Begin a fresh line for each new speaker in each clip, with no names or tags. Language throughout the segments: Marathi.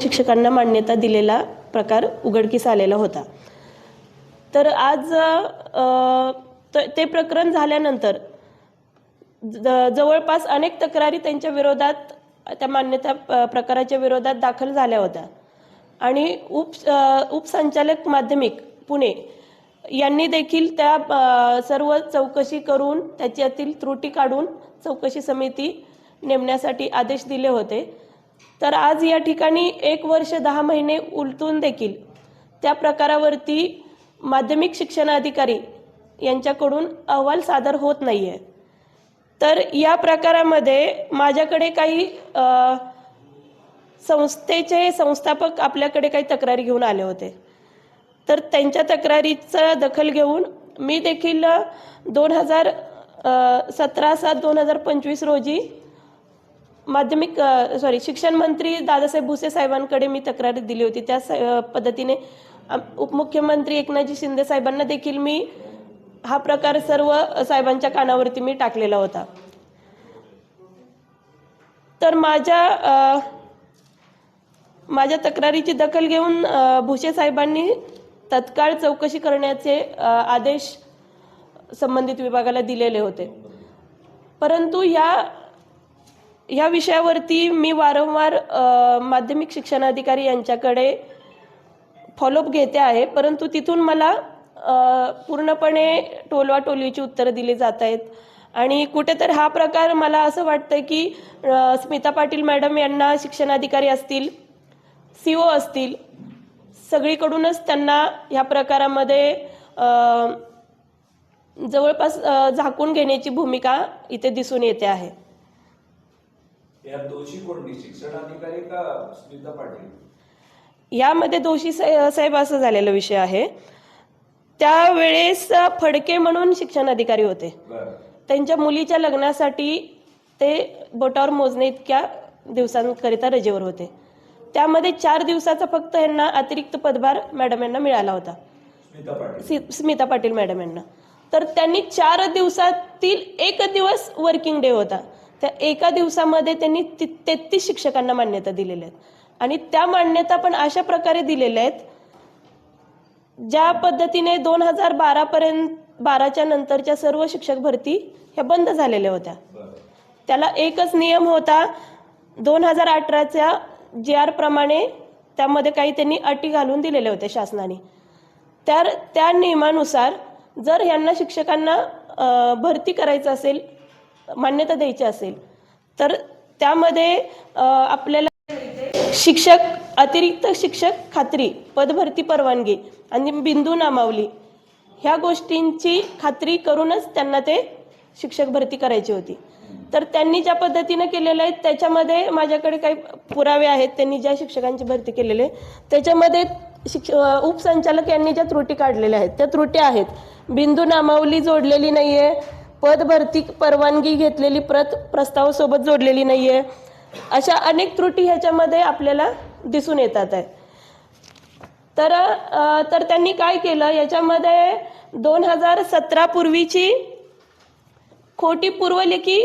शिक्षकांना मान्यता दिलेला प्रकार उघडकीस आलेला होता. तर आज त- ते प्रकरण झाल्यानंतर ज- जवळपास अनेक तक्रारी त्यांच्या विरोधात त्या मान्यता प्रकाराच्या विरोधात दाखल झाल्या होत्या. आणि उप उपसंचालक माध्यमिक पुणे यांनी देखील त्या सर्व चौकशी करून त्याच्यातील त्रुटी काढून चौकशी समिती नेमण्यासाठी आदेश दिले होते. तर आज या ठिकाणी एक वर्ष दहा महिने उलटून देखील त्या प्रकारावरती माध्यमिक शिक्षणाधिकारी यांच्याकडून अहवाल सादर होत नाही आहे तर या प्रकारामध्ये माझ्याकडे काही संस्थेचे संस्थापक आपल्याकडे काही तक्रारी घेऊन आले होते. तर त्यांच्या तक्रारीचा दखल घेऊन मी देखील दोन हजार सतरा सात दोन हजार पंचवीस रोजी माध्यमिक सॉरी शिक्षण मंत्री दादासाहेब भुसे साहेबांकडे मी तक्रार दिली होती. त्या स- पद्धतीने उपमुख्यमंत्री एकनाथजी शिंदे साहेबांना देखील मी हा प्रकार सर्व साहेबांच्या कानावरती मी टाकलेला होता. तर माझ्या माझ्या तक्रारीची दखल घेऊन भुसे साहेबांनी तत्काळ चौकशी करण्याचे आदेश संबंधित विभागाला दिलेले होते. परंतु या या विषयावरती मी वारंवार माध्यमिक माध्यमिक शिक्षणाधिकारी यांच्याकडे फॉलोअप घेते आहे. परंतु तिथून मला पूर्णपणे टोलवा टोलवीची उत्तरं दिली जात आहेत. आणि कुठेतरी हा प्रकार मला असं वाटतं की स्मिता पाटील मॅडम यांना शिक्षणाधिकारी असतील सी ओ असतील सगळीकडूनच त्यांना ह्या प्रकारामध्ये जवळपास झाकून घेण्याची भूमिका इथे दिसून येते आहे.
यात दोषी कोण शिक्षण अधिकारी का स्मिता पाटील?
यामध्ये दोषी साहेब असं झालेला विषय आहे. त्यावेळेस फडके म्हणून शिक्षण अधिकारी होते. त्यांच्या मुलीच्या लग्नासाठी ते बोटावर मोजणे इतक्या दिवसांकरिता रजेवर होते. त्यामध्ये चार दिवसाचा फक्त यांना अतिरिक्त पदभार मॅडम यांना मिळाला होता.
स्मिता पाटील.
मॅडम यांना. तर त्यांनी चार दिवसातील एक दिवस वर्किंग डे होता. त्या एका दिवसामध्ये त्यांनी तेहतीस शिक्षकांना मान्यता दिलेल्या आहेत. आणि त्या मान्यता पण अशा प्रकारे दिलेल्या आहेत ज्या पद्धतीने दोन हजार बारापर्यंत बाराच्या नंतरच्या सर्व शिक्षक भरती ह्या बंद झालेल्या होत्या. त्याला एकच नियम होता दोन हजार अठराच्या जी आर प्रमाणे त्यामध्ये काही त्यांनी अटी घालून दिलेल्या होत्या शासनाने. तर त्या नियमानुसार जर यांना शिक्षकांना भरती करायचं असेल मान्यता द्यायची असेल. तर त्यामध्ये आपल्याला शिक्षक अतिरिक्त शिक्षक खात्री पदभरती परवानगी आणि बिंदू नामावली ह्या गोष्टींची खात्री करूनच त्यांना ते शिक्षक भरती करायची होती. तर त्यांनी ज्या पद्धतीनं केलेलं आहे त्याच्यामध्ये माझ्याकडे काही पुरावे आहेत त्यांनी ज्या शिक्षकांची भरती केलेली आहे त्याच्यामध्ये शिक्ष उपसंचालक यांनी ज्या त्रुटी काढलेल्या आहेत त्या त्रुटी आहेत. बिंदू नामावली जोडलेली नाही आहे भरती परवानगी घेतलेली प्रत प्रस्तावासोबत जोडलेली नाही आहे अशा अनेक त्रुटी ह्याच्यामध्ये आपल्याला दिसून येतात आहे. तर तर त्यांनी काय केलं? याच्यामध्ये दोन हजार सतरा पूर्वीची खोटी पूर्वलेखी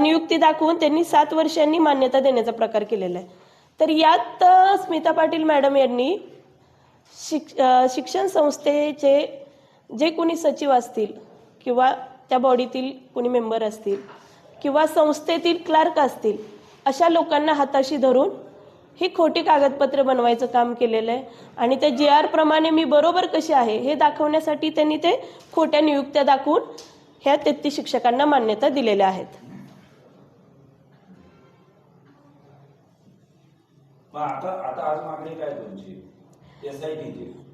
नियुक्ती दाखवून त्यांनी सात वर्षांनी मान्यता देण्याचा प्रकार केलेला आहे. तर यात स्मिता पाटील मॅडम यांनी शिक शिक्षण संस्थेचे जे कोणी सचिव असतील किंवा त्या बॉडीतील कोणी मेंबर असतील किंवा संस्थेतील क्लार्क असतील अशा लोकांना हाताशी धरून ही खोटी कागदपत्र बनवायचं काम केलेलं आहे. आणि त्या जी आर प्रमाणे मी बरोबर कशी आहे हे दाखवण्यासाठी त्यांनी ते खोट्या नियुक्त्या दाखवून ह्या तेहतीस शिक्षकांना मान्यता दिलेल्या आहेत.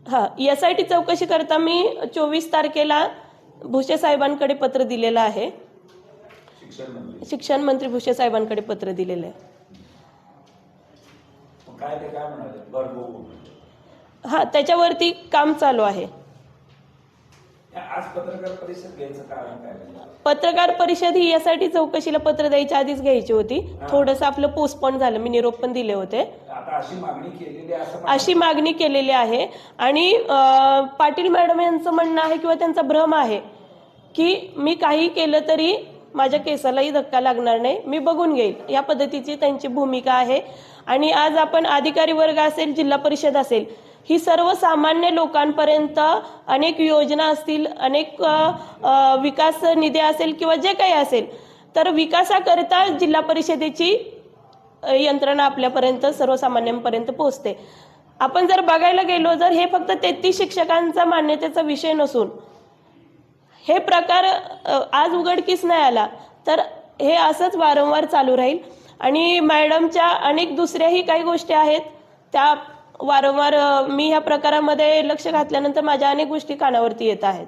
हा एस आय टी चौकशी करता मी चोवीस तारखेला भुसे साहेबांकडे पत्र दिलेलं आहे.
शिक्षण मंत्री
भुसे साहेबांकडे पत्र दिलेलं आहे. हा त्याच्यावरती काम चालू आहे.
पत्रकार परिषद घ्यायचं कारण काय म्हणजे?
पत्रकार परिषद ही यासाठी चौकशीला पत्र द्यायच्या आधीच घ्यायची होती. थोडंसं आपलं पोस्टपोन झालं. मी निरोप पण दिले होते.
अशी मागणी केलेली आहे
आणि पाटील मॅडम यांचं म्हणणं आहे किंवा त्यांचा भ्रम आहे की मी काही केलं तरी माझ्या केसालाही धक्का लागणार नाही. मी बघून घेईल. या पद्धतीची त्यांची भूमिका आहे. आणि आज आपण अधिकारी वर्ग असेल जिल्हा परिषद असेल ही सर्वसामान्य लोकांपर्यंत अनेक योजना असतील अनेक विकास निधी असेल किंवा जे काही असेल तर विकासाकरिता जिल्हा परिषदेची यंत्रणा आपल्यापर्यंत सर्वसामान्यांपर्यंत पोहोचते. आपण जर बघायला गेलो जर हे फक्त तेहतीस शिक्षकांचा मान्यतेचा विषय नसून हे प्रकार आज उघडकीस नाही आला तर हे असंच वारंवार चालू राहील. आणि मॅडमच्या अनेक दुसऱ्याही काही गोष्टी आहेत त्या वारंवार मी ह्या प्रकारामध्ये लक्ष घातल्यानंतर माझ्या अनेक गोष्टी कानावरती येत आहेत.